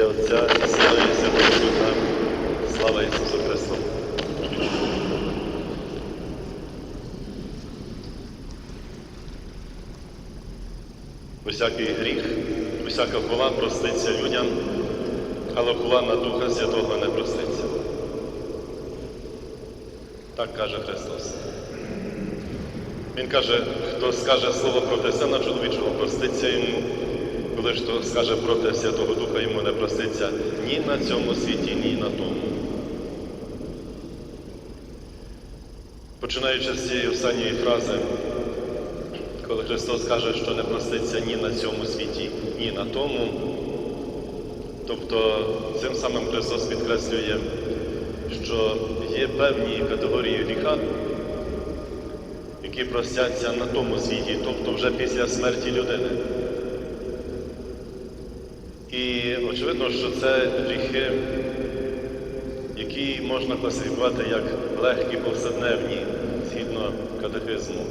ім'я Отця і Сина і Святого Духа. Слава Ісусу Христу! Усякий гріх, усяка хула проститься людям, але хула на Духа Святого не проститься. Так каже Христос. Він каже, хто скаже слово проти сина чоловічого, проститься йому, коли ж хто скаже проти Святого Духа, йому не проститься ні на цьому світі, ні на тому. Починаючи з цієї останньої фрази, коли Христос каже, що не проститься ні на цьому світі, ні на тому, тобто цим самим Христос підкреслює, що є певні категорії гріха, які простяться на тому світі, тобто вже після смерті людини. І очевидно, що це гріхи, які можна класифікувати як легкі повседневні згідно катехизму.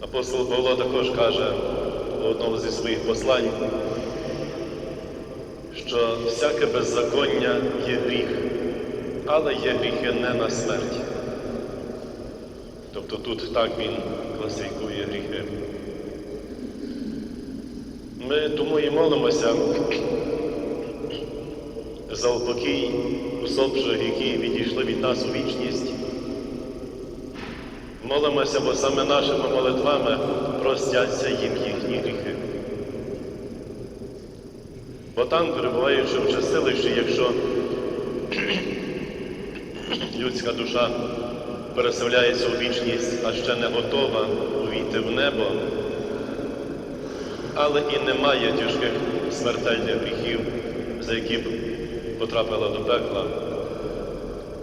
Апостол Павло також каже у одному зі своїх послань, що всяке беззаконня є гріх, але є гріхи не на смерть. Тобто тут так він класифікує гріхи. Ми тому і молимося за упокій усопших, які відійшли від нас у вічність. Молимося, бо саме нашими молитвами простяться їм їхні гріхи. Бо там, перебуваючи в чистилищі, якщо людська душа переселяється у вічність, а ще не готова увійти в небо, але і немає тяжких смертельних гріхів, за які б потрапила до пекла,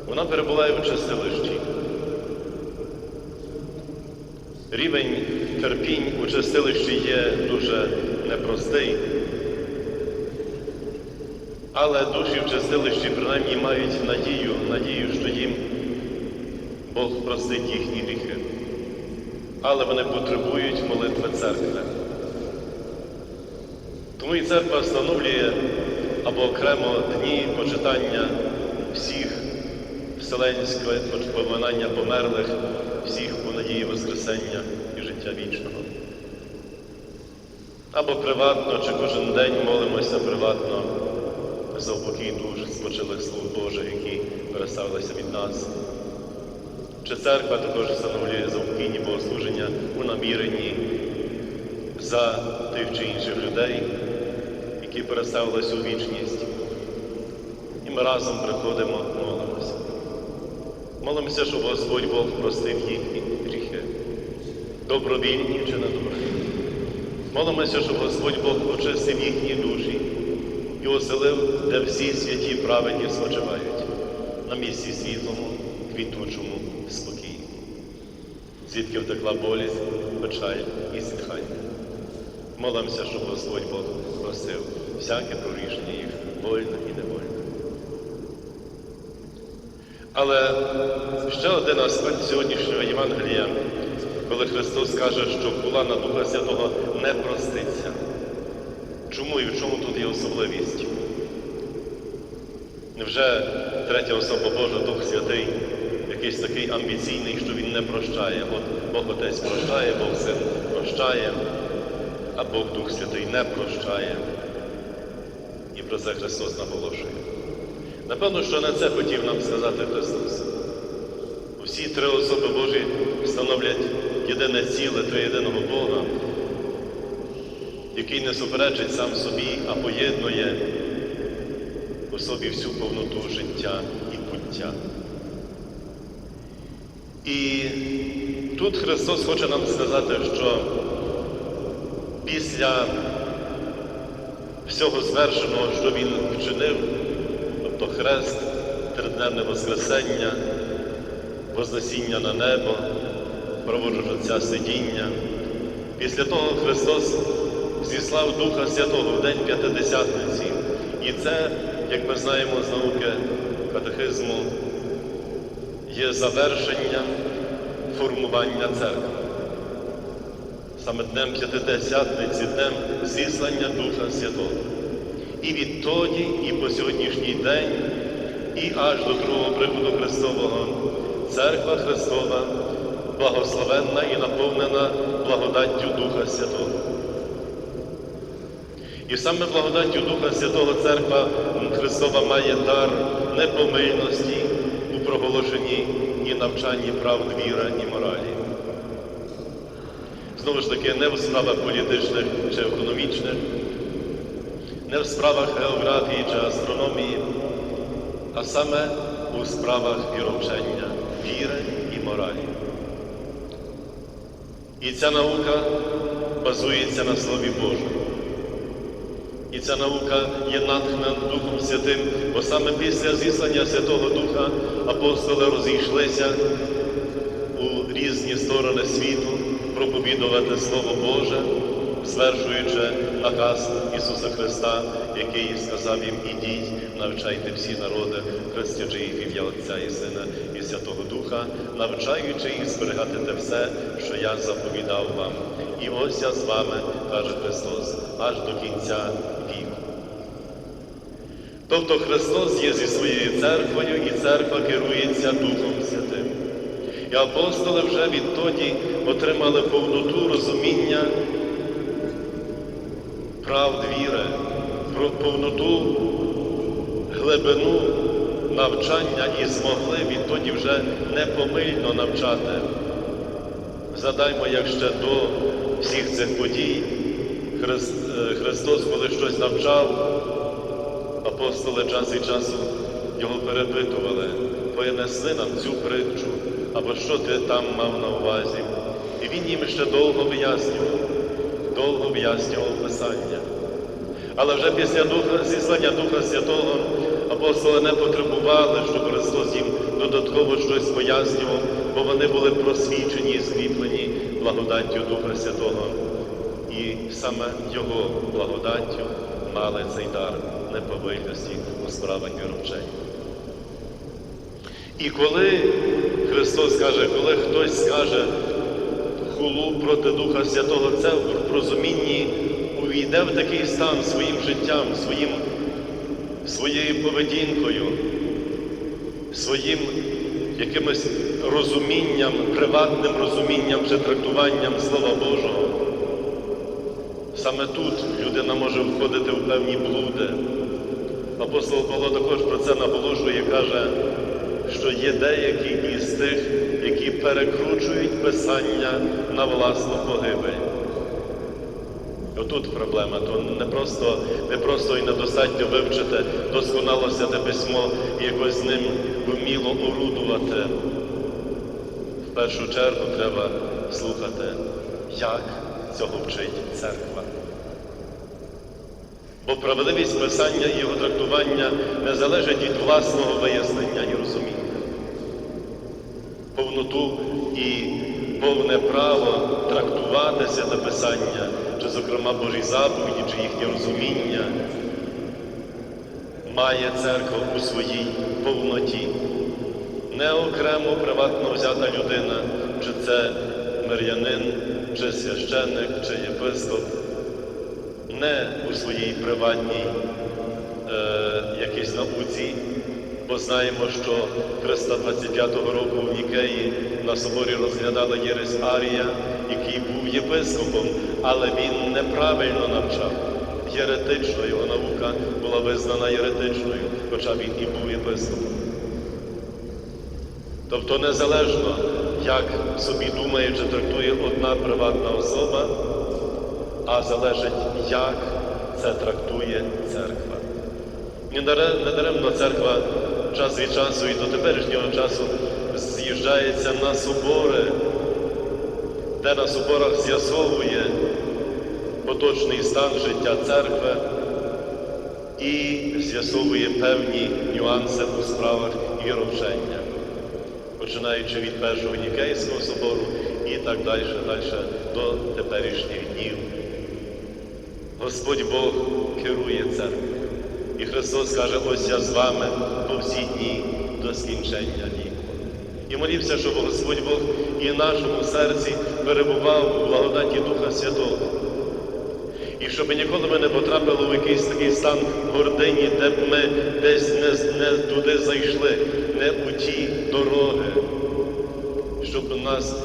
вона перебуває у чистилищі. Рівень терпінь у чистилищі є дуже непростий, але душі в чистилищі принаймні мають надію, надію, що їм Бог простить їхні гріхи. Але вони потребують молитви церкви. Тому і церква встановлює або окремо дні почитання всіх вселенського поминання померлих, всіх у надії Воскресення і життя вічного. Або приватно, чи кожен день молимося приватно за упокій душ спочилих слуг Божих, які переставилися від нас. Чи церква також встановлює заупокійні богослуження у наміренні за тих чи інших людей, які переставилися у вічність. І ми разом приходимо, молимося. Молимося, щоб Господь Бог простив їхні гріхи, добровільні чи недобровільні. Молимося, щоб Господь Бог очистив їхні душі і оселив, де всі святі праведні спочивають, на місці світлому, квітучому спокій. Звідки втекла болість, печаль і зітхання. Молимося, щоб Господь Бог просив всяке прорішення їх вольно і невольно. Але ще один аспект сьогоднішнього Євангелія, коли Христос каже, що була на Духа Святого не проститься. Чому і в чому тут є особливість? Невже третя особа Божа, Дух Святий, якийсь такий амбіційний, що Він не прощає? От Бог Отець прощає, Бог Син прощає, а Бог Дух Святий не прощає. І про це Христос наголошує. Напевно, що на це хотів нам сказати Христос. Усі три особи Божі становлять єдине ціле триєдиного Бога, який не суперечить сам собі, а поєднує у собі всю повноту життя і буття. І тут Христос хоче нам сказати, що після всього звершеного, що Він вчинив, тобто хрест, триденне Воскресення, Вознесіння на небо, проводження сидіння. Після того Христос зіслав Духа Святого в День П'ятидесятниці. І це, як ми знаємо з науки катехизму, є завершенням формування церкви. Саме Днем П'ятидесятниці, Днем зіслання Духа Святого. І відтоді, і по сьогоднішній день, і аж до другого приходу Христового, Церква Христова благословенна і наповнена благодаттю Духа Святого. І саме благодаттю Духа Святого Церква Христова має дар непомильності у проголошенні і навчанні правд віри і моралі. Знову ж таки, не в справах політичних чи економічних, не в справах географії чи астрономії, а саме у справах віровчення, віри і моралі. І ця наука базується на Слові Божому. І ця наука є натхнена Духом Святим, бо саме після зіслання Святого Духа апостоли розійшлися проповідувати Слово Боже, звершуючи наказ Ісуса Христа, який сказав їм, ідіть, навчайте всі народи, хрестячи їх ім'я Отця і Сина і Святого Духа, навчаючи їх зберігати те все, що я заповідав вам. І ось я з вами, каже Христос, аж до кінця віку. Тобто Христос є зі своєю церквою, і церква керується Духом Святим. І апостоли вже відтоді отримали повноту розуміння правд віри, про повноту глибину навчання і змогли відтоді вже непомильно навчати. Згадаймо, як ще до всіх цих подій е, Христос, коли щось навчав, апостоли час від часу його перепитували, пояснили нам цю притчу, або що ти там мав на увазі. І він їм ще довго вияснював, довго вияснював Писання. Але вже після Духа, зіслання Духа Святого апостоли не потребували, щоб Христос їм додатково щось пояснював, бо вони були просвічені і скріплені благодаттю Духа Святого. І саме Його благодаттю мали цей дар неповинності у справах віровчення. І коли Христос каже, коли хтось скаже хулу проти Духа Святого, це в розумінні увійде в такий стан своїм життям, своїм, своєю поведінкою, своїм якимось розумінням, приватним розумінням чи трактуванням Слова Божого. Саме тут людина може входити в певні блуди. Апостол Павло також про це наголошує, каже, що є деякі із тих, які перекручують Писання на власну погибель. Отут проблема, то не просто, не просто і недостатньо вивчити досконало святе письмо і якось з ним вміло орудувати. В першу чергу треба слухати, як цього вчить церква. Бо правдивість писання і його трактування не залежить від власного вияснення і розуміння. Повноту і повне право трактувати святе писання, чи, зокрема, Божі заповіді, чи їхнє розуміння, має церква у своїй повноті. Не окремо приватно взята людина, чи це мирянин, чи священник, чи єпископ, не у своїй приватній е, якійсь науці, бо знаємо, що 325 року в Нікеї на соборі розглядали Єресь Арія, який був єпископом, але він неправильно навчав. Єретично його наука була визнана єретичною, хоча він і був єпископом. Тобто незалежно, як собі думає чи трактує одна приватна особа, а залежить, як це трактує церква. Недаремно церква час від часу і до теперішнього часу з'їжджається на собори, де на соборах з'ясовує поточний стан життя церкви і з'ясовує певні нюанси у справах віровчення, починаючи від першого Нікейського собору і так далі, далі до теперішніх днів. Господь Бог керує церквою. І Христос каже, ось я з вами по всі дні до скінчення віку. І молівся, щоб Господь Бог і в нашому серці перебував у благодаті Духа Святого. І щоб ніколи ми не потрапили в якийсь такий стан гордині, де б ми десь не, не туди зайшли, не у ті дороги, щоб у нас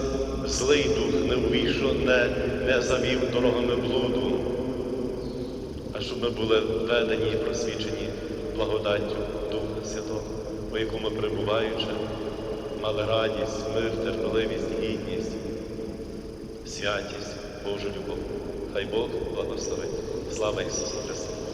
злий дух не увійшов, не, не завів дорогами блуду, щоб ми були введені і просвічені благодаттю Духа Святого, у якому перебуваючи, мали радість, мир, терпеливість, гідність, святість, Божу любов. Хай Бог благословить. Слава Ісусу Христу!